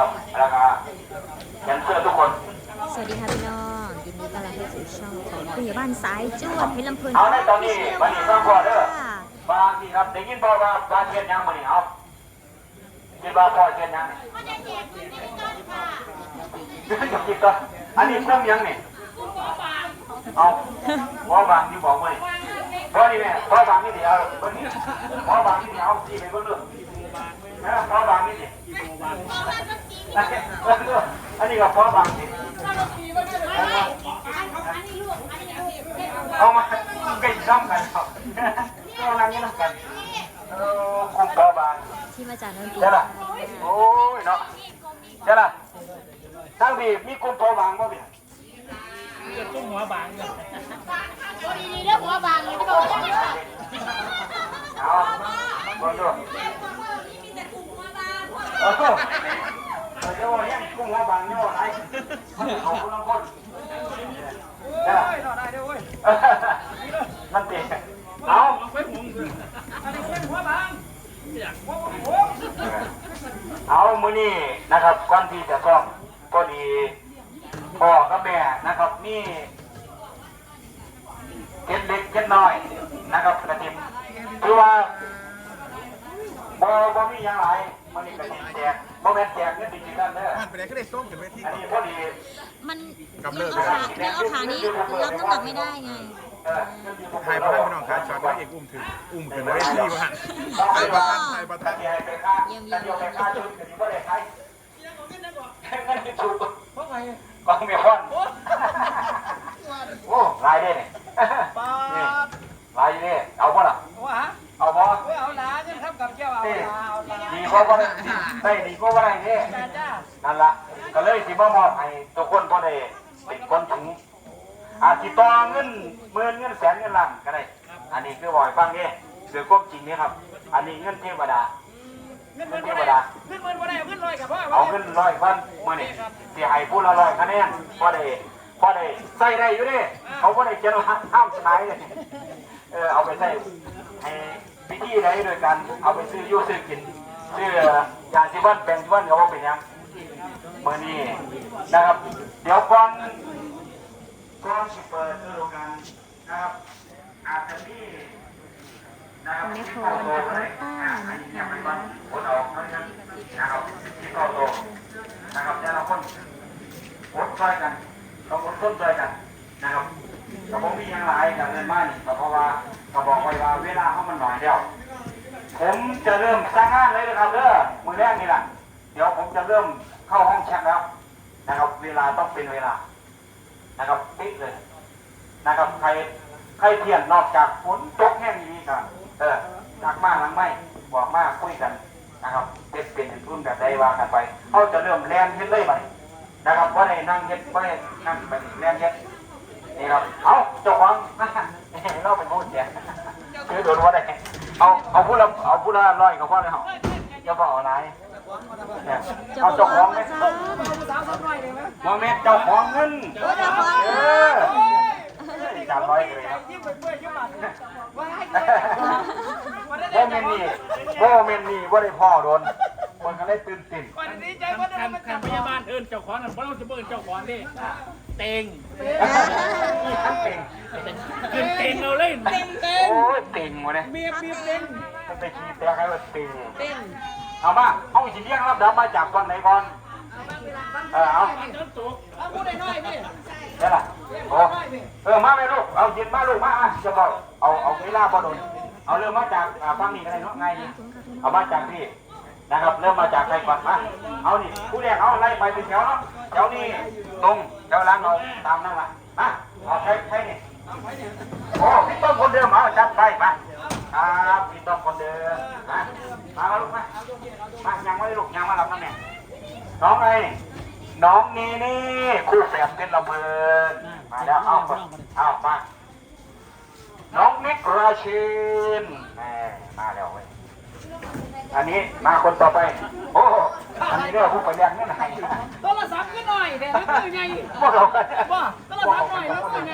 นะครับแล้วก็แดนเซอร์ทุกคน สวัสดีค่ะพี่น้องยินดีต้อนรับเข้าสู่ช่องของผู้ใหญ่บ้านสายจวดเพชรลำเพลินเอาในตอนนี้วันนี้ฟังก่อนเด้อค่ะบางทีครับได้ยินบอกว่าบางเทียนยังมานี่เอาคิดว่าพ่อเทียนยังนี่จะคิดก็อันนี้พุ่มยังนี่เอาพ่อบางที่บอกมานี่พ่อนี่แม่พ่อบางนี่เดี๋ยวเบิ่งนี่พ่อบางนี่เดี๋ยวเอาที่ไปเบิ่งเรื่องนะพ่อบางนี่ดิ อันนี้ก็พ่อบางนี่เอามาใกล้ซ้ำกันครับก็นั่งอยังกันเออคุ้มพ่อบางที่มาจากนนทบุรีใช่ล่ะโอ้ยเนาะใช่ล่ะทั้งพี่มีคุ้มพ่อบางบ่พี่ตุ้มหัวบางเลยดีๆเรื่องหัวบางเลยไม่โดนจังเลยเอาบ่ดูเออเดี๋ ยวเนี่ยกุ้งหัวบางเนี่ยอะไรเขาคนละคนใช่ล่ะรอได้ด้วยเว้ยนั่นเองเอาเป็นห่วงอันนี้เป็นหัวบางอากหัวบางเอามือนี้นะครับก่อนที่จะซ้อมก็ดีพ่อกับแม่นะครับนี่เก็ดเล็กเก็ดน้อยนะครับกระทิมคือว่าบ่บ่มีอย่างไร มื้อนี้กระทิมแจกบ่แม่นแจกเงินดิจิทัลเด้อผ่านไปไหนก็ได้ส้มถึงเวทีอันนี้พอดีมันยังเอาขายังเอาขานี้รับน้ำหนักไม่ได้ไง เออไทยประธานพี่น้องขาช็อตว่าเอกอุ้มถึงอุ้มถึงเวทีว่าไทยประธานไทยประธานที่ให้ไปค่าแต่เดียวไปค่าชุดก็ดีบ่ได้ใช้เงินถูกเพราะไงกองเมียคอนโอ้ลายได้เนี่ยปานี่ดลายอยู่นี่เอาบ่ล่ะว่าฮะ กว่าบ่ได้ได้ดีกว่าบ่ได้นี่จ้าจ้านั่นล่ะก็เลยสิบ่มอบให้ทุกคนบ่ได้เป็นคนถึงอาจสิต่อเงินหมื่นเงินแสนเงินล้านก็ได้อันนี้คือบ่ให้ฟังนี่คือความจริงนี่ครับ อันนี้เงินเทวดาเงินเงินบ่ได้เงินเงินบ่ได้เงินลอยกับพ่อเอาเงินร้อยพันมื้อนี้สิให้ผู้ละร้อยคะแนนบ่ได้บ่ได้ใส่ได้อยู่เด้เขาบ่ได้เขียนว่าห้ามใช้เลยเออเอาไปใช้ให้พิธีใดโดยการเอาไปซื้ออยูซื้อกิน ซื้อยาสีฟันแปรงสีฟันก็ว่าเป็นยังเมื่อนี้นะครับ เดี๋ยวก่อนก่อนสิเปิดฤดูกาลนะครับอาจจะมีนะครับที่เข้ากับโตเลยอ่าอันนี้ยังไม่ก่อนผลออกเท่านั้นะครับที่เข้าโตนะครับแต่ละคนอดช่วยกันต้องอดทนช่วยกันนะครับก็ผมมีอย่างหลายกับเงินมากนี่ก็เพราะว่าก็บอกไว้ว่าเวลาเขามันหน่อยเดียว ผมจะเริ่มสร้างงานเลยนะครับเด้อมือแรกนี่แหละเดี๋ยวผมจะเริ่มเข้าห้องแชทแล้วนะครับ เวลาต้องเป็นเวลา นะครับปิดเลย นะครับใครใครเทียนนอกจากฝนตกแห้งนี้กันเออจากมาหลังไม่บอกมาคุยกันนะครับเป็นเป็นรุ่นแบบใดว่ากันไปเขาจะเริ่มแลนเฮ็ดเลยไปนะครับว่าได้นั่งเฮ็ดว่าได้นั่งไปแลนเฮ็ดนี่ครับเอาเจ้าของเราเป็นผู้เสียคือโดนว่าได้ เอาเอาผู้ละเอาผู้ละร้อยกับพ่อเลยเหรอจะบอกอะไรเนี่ยจะเอาบอเจ้ากของว่าไหมจ้าสาวสักหน่อยได้ไหมโมเมนต์เจ้าของเงินโอ้เจ้าของเออจานร้อยเลยครับยิ้มไปเปื่อยยิ้มบาดว่าให้โมเมนต์นี่โมเมนต์นี่ว่าได้พ่อโดน มันก็เลยตื่นตื่นวันนี้ใจว่าได้มาจับพยาบาลเอิญเจ้าของนั่นเพราะเราจะเบิ่งเจ้าของดิเต็งนี่ทั้งเต็งขึ้นเต็งเราเล่นเต็งเต็งโอ้ยเต็งวะเนี่ยเบียบเบียบเต็งมันไปขี้แต่ใครว่าเต็งเอามาเอาสิเลี้ยงรับดับมาจากฝั่งไหนก่อนเออเอาจนตกเอาพูดได้น้อยพี่ได้ละโอ้เออมาไหมลูกเอาเย็นมาลูกมาอะจะบอกเอาเอาเวลาพอโดนเอาเริ่มมาจากอ่าฟังนี่ก็ได้เนาะง่ายดีเอามาจากพี่ นะครับ เริ่มมาจากใครก่อนมาเอานี่ผู้แรกเอาไล่ไปเป็นแถวเนาะแถวนี้ตรงแถวหลังเอาตามนั่นละมาเอาใครใครนี่โอ้พี่ต้อมคนเดิมเอาจับไปมาครับพี่ต้อมคนเดิมมามาลูกมามายังไม่ลูกยังมารับน้ำเนี่ยน้องไอ้น้องนี่นี่คู่แฝดเป็นระเบิดมาแล้วเอาไปเอามาน้องนิกราชินแหมมาแล้วเว้ย อันนี้มาคนต่อไป โอ้อันนี้เรื่องผู้ไปเรียนนี่ไหนโทรศัพท์ก็หน่อยแต่ไม่คือไงพวกเราว่าโทรศัพท์หน่อยไม่คือไง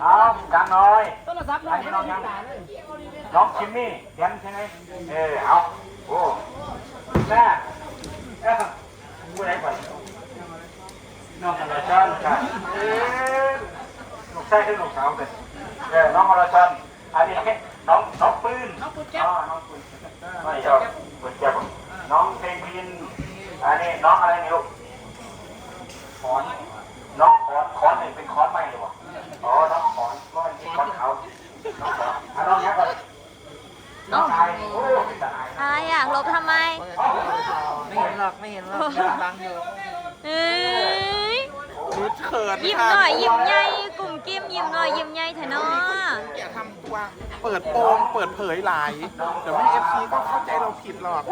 เอากลางน้อยโทรศัพท์หน่อยไม่ต้องยิงตาเลยน้องคิมมี่เรียนใช่ไหมเออเอาโอ้แม่ผู้ใดก่อนน้องอรชันค่ะเอ๊ะลูกชายคือลูกสาวกันเออน้องอรชันอันนี้น้องน้องปืนน้องปืนแก้วน้องปืน ไม่ใช่ปืนแก้วน้องเพลงพินอันนี้น้องอะไรนี่ลูกขอนน้องขอนขอนหนี่งเป็นขอนใหม่หรือเปล่าอ๋อน้องขอนก็เป็นขอนเขาน้องขอนอะน้องเนี้ยก่อนน้องชายโอ้ยตายอะไรอะลบทำไม ไม่เห็นหรอกไม่เห็นหรอกบังอยู่เอ้ยรุดเขินยิ้มหน่อยยิ้มใหญ่ มกิ้มยิ้มหน่อยยิ้มใหญ่เถอะเนาะอย่าทำตัวเปิดโปงเปิดเผยหลาย เดี๋ยวแม่เอฟซีก็เข้าใจเราผิดหรอก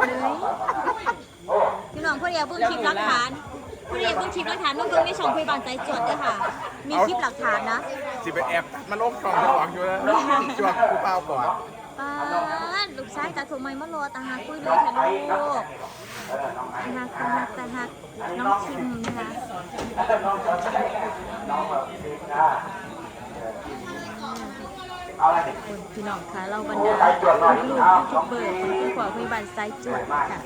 พี่น้องผู้เดียวเพิ่งคลิปหลักฐานผู้เดียวเพิ่งคลิปหลักฐานต้องเพิ่งในช่องคุยบางใจจดด้วยค่ะ มีคลิปหลักฐานนะสิเป็นแอบมาลงกล่องจะหวังอยู่แล้วจวกกูเปล่าก่อนป้าดลูกชายตาถูกไม้มารอตาหักคุยด้วยค่ะลูกตาหักตาหักตาหักน้องคิมนะคะ น้องขอนน้องแบบอ่าเอาอะไรดิพี่น้องคะเราบรรดาลูกยูทูบเบอร์คนคุยขวาคุยบานใจจดค่ะ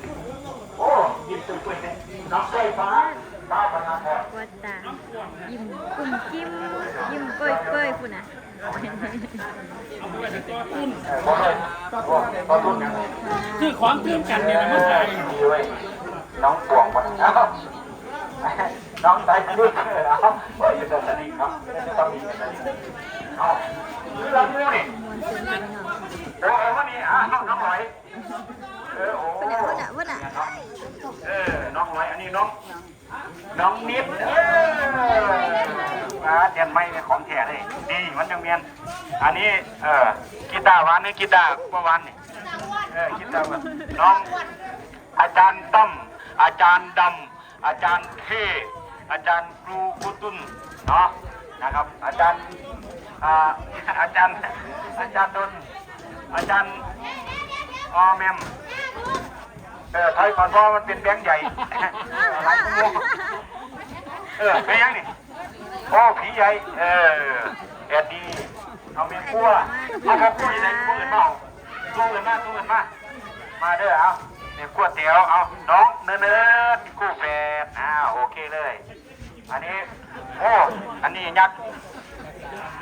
โอ้ยิ้มตุ้มตุ้ยเลยน้องไฟฟ้าฟ้าพนักงานว่าตายิ้มกลุ่มกิ้มยิ้มเก้ยเก้ยคุณอะโอ้ยโอ้ยขอโทษนะคือของเพื่อนกันเนี่ยนะมาขายดีเว้ยน้องปวงวะเอ้าน้องไตทะลุเอ้าเฮ้ยอยู่ตรงนี้ครับต้องมีกันนี้ เอ้าคือเราดูนี่มวนซึ้งเองโอ้โหวันนี้อะน้องน้องหอยเออโอ้วันน่ะวันน่ะวันน่ะเออ น้องหอยอันนี้น้อง น้องนิดเอออ่าเทียนไม้เป็นของแท้เลยดีมันยังเมียน อันนี้ เออกีตาร์วานนี่กีตาร์เมื่อวานนี่เออกีตาร์หวานน้อง อาจารย์ตั้มอาจารย์ดำ อาจารย์เทอาจารย์ครูกุตุนเนาะนะครับ อาจารย์ อ่าอาจารย์อาจารย์ดนอาจารย์ออแมมเออไทยก่อนพราะมันเป็นแบงค์ใหญ่หลายชั่วโมงเออไปยังนี่โอ้ผีใหญ่เออแอดดีเอาเมียคั่วเอาพวกคั่วยู่ไหนคั่วอื่นเปล่าตู้อื่นมาตู้อื่นมามาเด้อเอาเนี่ยกล้วเตี๋ยวเอาน้องเนื้อเนื้อกู้แฟนอ้าวโอเคเลย อันนี้โอ้อันนี้ยักษ์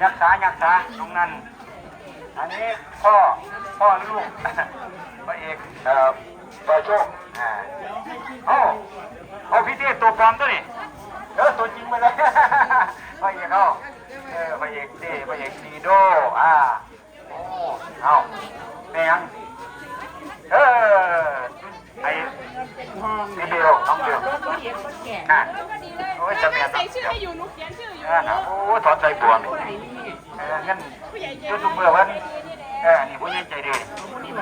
ยักษายักษาตรงนั้น อันนี้พ่อพ่อลูกพระเอกเอ่อปอโชคอ่าโอ้โอ้พี่เต้ตัวปลอมตัวนี่เออตัวจริงไปเลยพระเอกเขาเออพระเอกเต้พระเอกซีโดอ่าแม่ยัง เออไอ้นี่เบลน้องเบล น่ะโอ้ยจะเมียนใส่ชื่อให้อยู่นุกเขียนชื่ออยู่เออน่ะโอ้ยถอนใจบัวนี่เอองั้นยูทูบเบอร์เพิ่นเออนี่ผู้ใหญ่ใจดี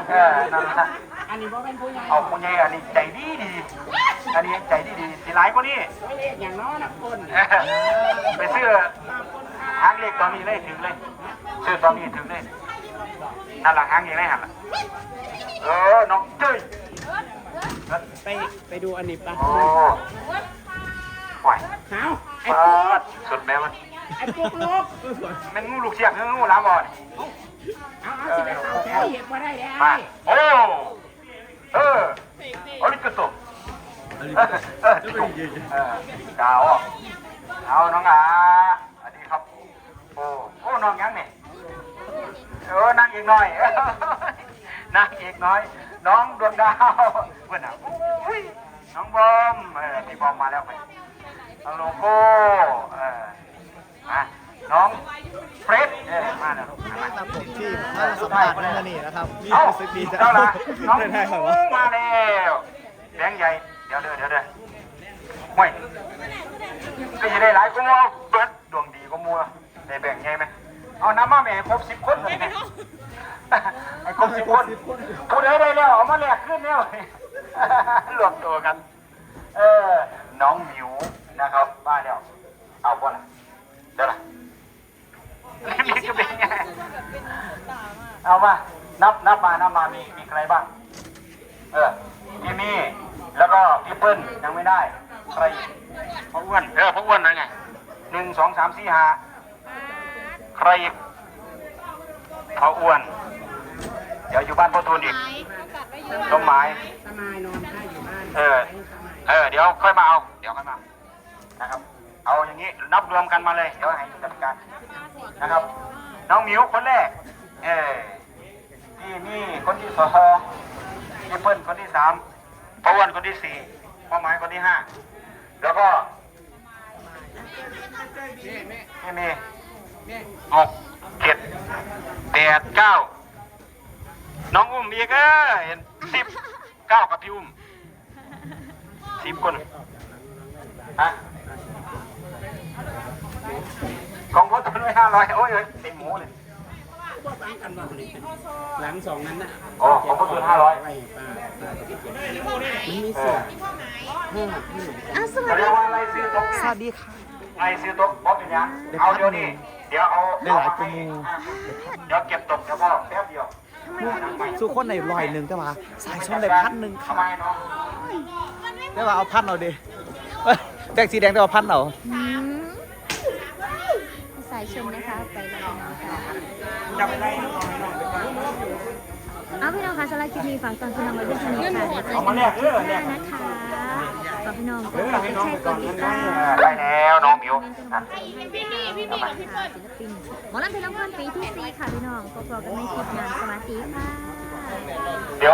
เออนั่นละอันนี้ว่าเป็นผู้ใหญ่เอาผู้ใหญ่อันนี้ใจดีดีอันนี้ใจดีดีสิหลายกว่านี้ไม่ได้อย่างน้อยนะคนเออไปซื้อหางเลขตอนนี้เลยถึงเลยซื้อตอนนี้ถึงเลยนั่นหลังหางยังไงหันล่ะเออน้องเจ้ยไปไปดูอันนี้ปะ โอ้ไหวหาวไอ้ปาปุ๊กดสุดแม่มันไอ้ปุ๊กลูกมันงูลูกเสียบหรืองูหลามบ่อนเอาเอาสิไปเอาแถวเหตุมาได้แล้วมาโอ้ เออโอริกโตเออเออจุ๊บเออดาวเอาน้องอาสวัสดีครับ โอ้ โอ้ น้องยังนี่เออนั่งอีกหน่อย นั่งอีกหน่อย น้องดวงดาวเพื่อนอะอุ้ยน้องบอมเออพี่บอมมาแล้วไป น้องโลโก้เออมาน้องเฟรดเออมาแล้วลูกมา ครับผมที่มาสัมภาษณ์เมื่อนี้นะครับเอ้ารู้สึกดีจังเจ้าละน้องเดินทางเหรอวะมาแล้วแบงค์ใหญ่ เดี๋ยวเด้อเดี๋ยวเด้อห่วยก็จะได้หลายกูมัวเบิดดวงดีกูมัวได้แบ่งใหญ่ไหมเอาน้ำมาแม่ครบสิบคนเลยไอ้ครบสิบคนกูได้ได้แล้วเอามาแลกขึ้นแล้วรวมตัวกัน เออ น้องหมิว นะครับมาแล้วเอาบ่ล่ะเดี๋ยวล่ะนี่ก็เป็นไงเอามานับนับมานับมามีมีใครบ้าง เออพี่มี่แล้วก็พี่เปิ้ลยังไม่ได้ใครอีกพ่ออ้วนเออพ่ออ้วนนั่นไงหนึ่งสองสามสี่ห้าใครอีกพ่ออ้วน เดี๋ยวอยู่บ้านพ่อทูนอีกต้นไม้ทนายนอนให้อยู่บ้านเออเอออ เดี๋ยวค่อยมาเอา เดี๋ยวค่อยมานะครับเอาอย่างนี้นับรวมกันมาเลยเดี๋ยวให้จัดการนะครับ น้องมิวคนแรก เออนี่นี่คนที่สองพี่เปิ้ลคนที่สามพ่อวันคนที่สี่พ่อไม้คนที่ห้าแล้วก็ไม่มีหกเจ็ดแปดเก้าน้องอุ้มอีกเออเห็นสิบเก้ากับพี่อุ้มสิบคนฮะ ของพ่อตัวด้วยห้าร้อยโอ้ยเอ้ยเต็มหมูเลยหลังสองนั้นน่ะโอ้ของพ่อตัวห้าร้อยไว้ป้าป้าจะไปเก็บมันมีเสืออ้าวสวัเขาสเรีดียกว่าค่ะไล่ซื้อโต๊ะสวัสดีค่ะไล่ซื้อโต๊ะบอสเป็นยังเอาเดี๋ยวนี้เดี๋ยวเอาได้หลายกว่าหมู่เดี๋ยวเก็บตกเดี๋ยวพ่อแป๊บเดียวสู้คนในลอยหนึ่งแต่ว่าสายชนได้พันหนึ่งทำไมเนาะแต่ว่าเอาพันเอาดิเอ้ยแบกสีแดงแต่ว่าพันเอาอืมสาย ชมนะคะ ไปแล้วนะคะจะไปไล่น้องเอาพี่น้องคะสำหรับคลิปนี้ฝากตอนพี่น้องไว้ด้วยเท่านี้ค่ะเดี๋ยวเจอเอากัมานแลกเออหแลน้ากนะคะฝากพี่น้องกดไลค์กดแชร์กดติดตามได้แล้วน้องหมิวเป็นกำลังใจให้พี่พี่พี่พี่กับพี่เปิ้ลศิลปินหมอลำเพลินลำเพลินปีที่สี่ค่ะพี่น้องพบกันในคลิปหน้าสวัสดีค่ะเดี๋ยว